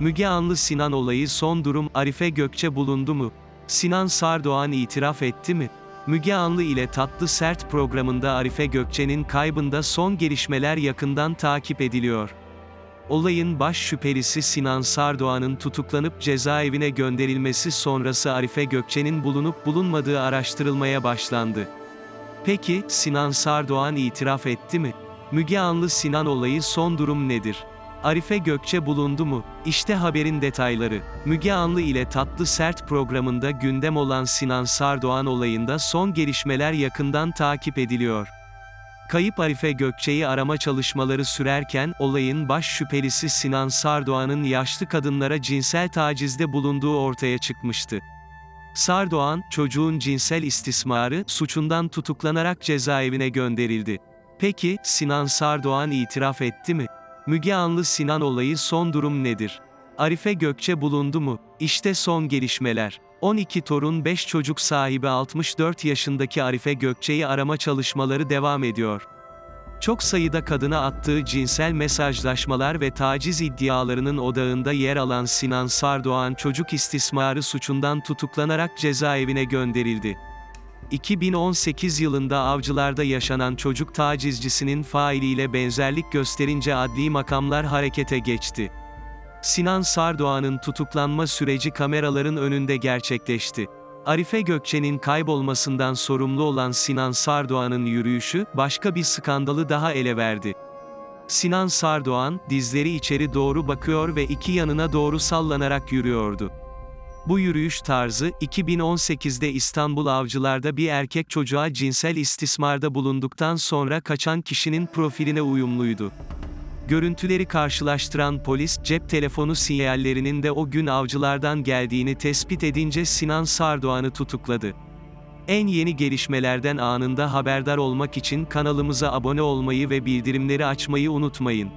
Müge Anlı Sinan olayı son durum Arife Gökçe bulundu mu? Sinan Sardoğan itiraf etti mi? Müge Anlı ile Tatlı Sert programında Arife Gökçe'nin kaybında son gelişmeler yakından takip ediliyor. Olayın baş şüphelisi Sinan Sardoğan'ın tutuklanıp cezaevine gönderilmesi sonrası Arife Gökçe'nin bulunup bulunmadığı araştırılmaya başlandı. Peki, Sinan Sardoğan itiraf etti mi? Müge Anlı Sinan olayı son durum nedir? Arife Gökçe bulundu mu? İşte haberin detayları. Müge Anlı ile Tatlı Sert programında gündem olan Sinan Sardoğan olayında son gelişmeler yakından takip ediliyor. Kayıp Arife Gökçe'yi arama çalışmaları sürerken, olayın baş şüphelisi Sinan Sardoğan'ın yaşlı kadınlara cinsel tacizde bulunduğu ortaya çıkmıştı. Sardoğan, çocuğun cinsel istismarı suçundan tutuklanarak cezaevine gönderildi. Peki, Sinan Sardoğan itiraf etti mi? Müge Anlı Sinan olayı son durum nedir? Arife Gökçe bulundu mu? İşte son gelişmeler. 12 torun 5 çocuk sahibi 64 yaşındaki Arife Gökçe'yi arama çalışmaları devam ediyor. Çok sayıda kadına attığı cinsel mesajlaşmalar ve taciz iddialarının odağında yer alan Sinan Sardoğan çocuk istismarı suçundan tutuklanarak cezaevine gönderildi. 2018 yılında avcılarda yaşanan çocuk tacizcisinin failiyle benzerlik gösterince adli makamlar harekete geçti. Sinan Sardoğan'ın tutuklanma süreci kameraların önünde gerçekleşti. Arife Gökçe'nin kaybolmasından sorumlu olan Sinan Sardoğan'ın yürüyüşü, başka bir skandalı daha ele verdi. Sinan Sardoğan, dizleri içeri doğru bakıyor ve iki yanına doğru sallanarak yürüyordu. Bu yürüyüş tarzı, 2018'de İstanbul Avcılar'da bir erkek çocuğa cinsel istismarda bulunduktan sonra kaçan kişinin profiline uyumluydu. Görüntüleri karşılaştıran polis, cep telefonu sinyallerinin de o gün avcılardan geldiğini tespit edince Sinan Sardoğan'ı tutukladı. En yeni gelişmelerden anında haberdar olmak için kanalımıza abone olmayı ve bildirimleri açmayı unutmayın.